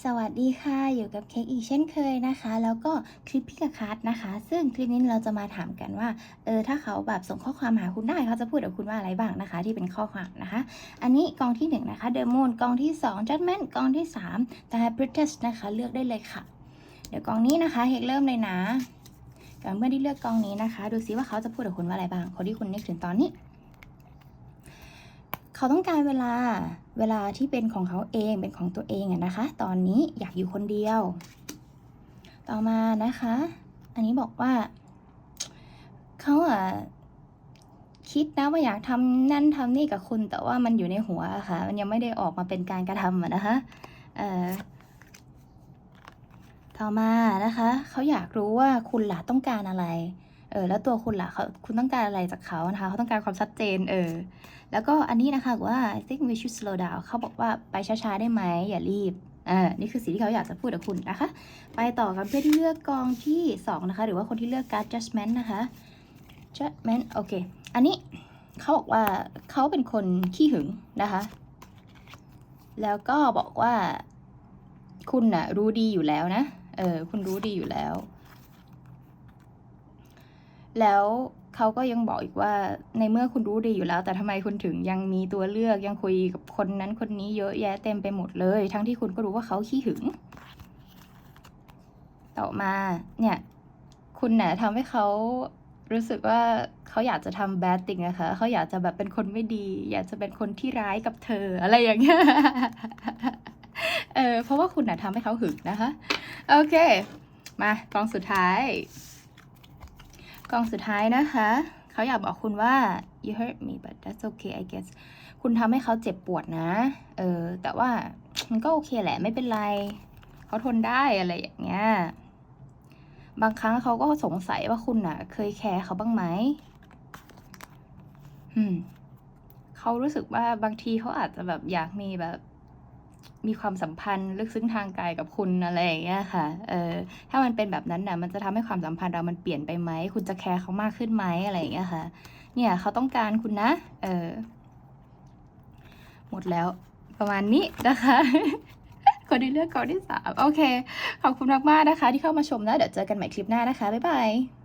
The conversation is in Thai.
สวัสดีค่ะ อยู่กับเค้กอีกเช่นเคยนะคะ แล้วก็คลิปพิกาคัทนะคะ ซึ่งคลิปนี้เราจะมาถามกันว่า เออ ถ้าเขาแบบส่งข้อความหาคุณได้เขาจะพูดกับคุณว่าอะไรบ้างนะคะ ที่เป็นข้อความนะคะ อันนี้กองที่1นงนะคะ The Moon กองที่2 Judgment กองที่3 The Hybridus นะคะเลือกได้เลยค่ะ เดี๋ยวกองนี้นะคะเฮกเริ่มเลยนะก่อนเมื่อที่เลือกกองนี้นะคะ ดูซิว่าเขาจะพูดกับคุณว่าอะไรบ้างคนที่คุณนึกถึงตอนนี้ เขาต้องการเวลาเวลาที่เป็นของเขาเองเป็นของตัวเองอะนะคะ ตอนนี้อยากอยู่คนเดียว ต่อมานะคะ อันนี้บอกว่า เขาอะคิดนะว่าอยากทำนั่นทำนี่กับคุณ แต่ว่ามันอยู่ในหัวะค่ะ มันยังไม่ได้ออกมาเป็นการกระทำอะนะคะเอ่อต่อมานะคะ เขาอยากรู้ว่าคุณล่ะต้องการอะไร เออแล้วตัวคุณล่ะเขาคุณต้องการอะไรจากเขานะคะเขาต้องการความชัดเจนเออแล้วก็อันนี้นะคะว่า I think we should slow down เขาบอกว่าไปช้าๆได้ไหมอย่ารีบอ่านี่คือสิ่งที่เขาอยากจะพูดกับคุณนะคะ ไปต่อกันเพื่อนที่เลือกกองที่ 2 นะคะ หรือว่าคนที่เลือกการ judgment นะคะ judgment โอเค อันนี้เขาบอกว่าเขาเป็นคนขี้หึงนะคะ แล้วก็บอกว่าคุณน่ะรู้ดีอยู่แล้วนะ เออ คุณรู้ดีอยู่แล้ว แล้วเขาก็ยังบอกอีกว่าในเมื่อคุณรู้ดีอยู่แล้ว แต่ทำไมคุณถึงยังมีตัวเลือกยังคุยกับคนนั้นคนนี้เยอะแยะเต็มไปหมดเลย ทั้งที่คุณก็รู้ว่าเขาขี้หึง ต่อมาเนี่ย คุณน่ะทำให้เขารู้สึกว่าเขาอยากจะทำ bad thing นะคะเขาอยากจะแบบเป็นคนไม่ดี อยากจะเป็นคนที่ร้ายกับเธออะไรอย่างเงี้ยเออเพราะว่าคุณน่ะทำให้เขาหึงนะคะ โอเค มากองสุดท้าย กองสุดท้ายนะคะ เขาอยากบอกคุณว่า you hurt me but that's okay I guess คุณทำให้เขาเจ็บปวดนะ เออ แต่ว่ามันก็โอเคแหละไม่เป็นไร เขาทนได้อะไรอย่างเงี้ย บางครั้งเขาก็สงสัยว่าคุณน่ะ เคยแคร์เขาบ้างไหมอืม เขารู้สึกว่าบางทีเขาอาจจะแบบอยากมีแบบ มีความสัมพันธ์ลึกซึ้งทางกายกับคุณอะไรอย่างเงี้ยค่ะ เออถ้ามันเป็นแบบนั้นน่ะ มันจะทำให้ความสัมพันธ์เรามันเปลี่ยนไปไหม คุณจะแคร์เขามากขึ้นไหมอะไรอย่างเงี้ยค่ะ เนี่ยเขาต้องการคุณนะ เออ หมดแล้วประมาณนี้นะคะคนที่เลือกกองที่สามโอเค ขอบคุณมากๆนะคะ ที่เข้ามาชมนะ เดี๋ยวเจอกันใหม่คลิปหน้านะคะ บ๊ายบาย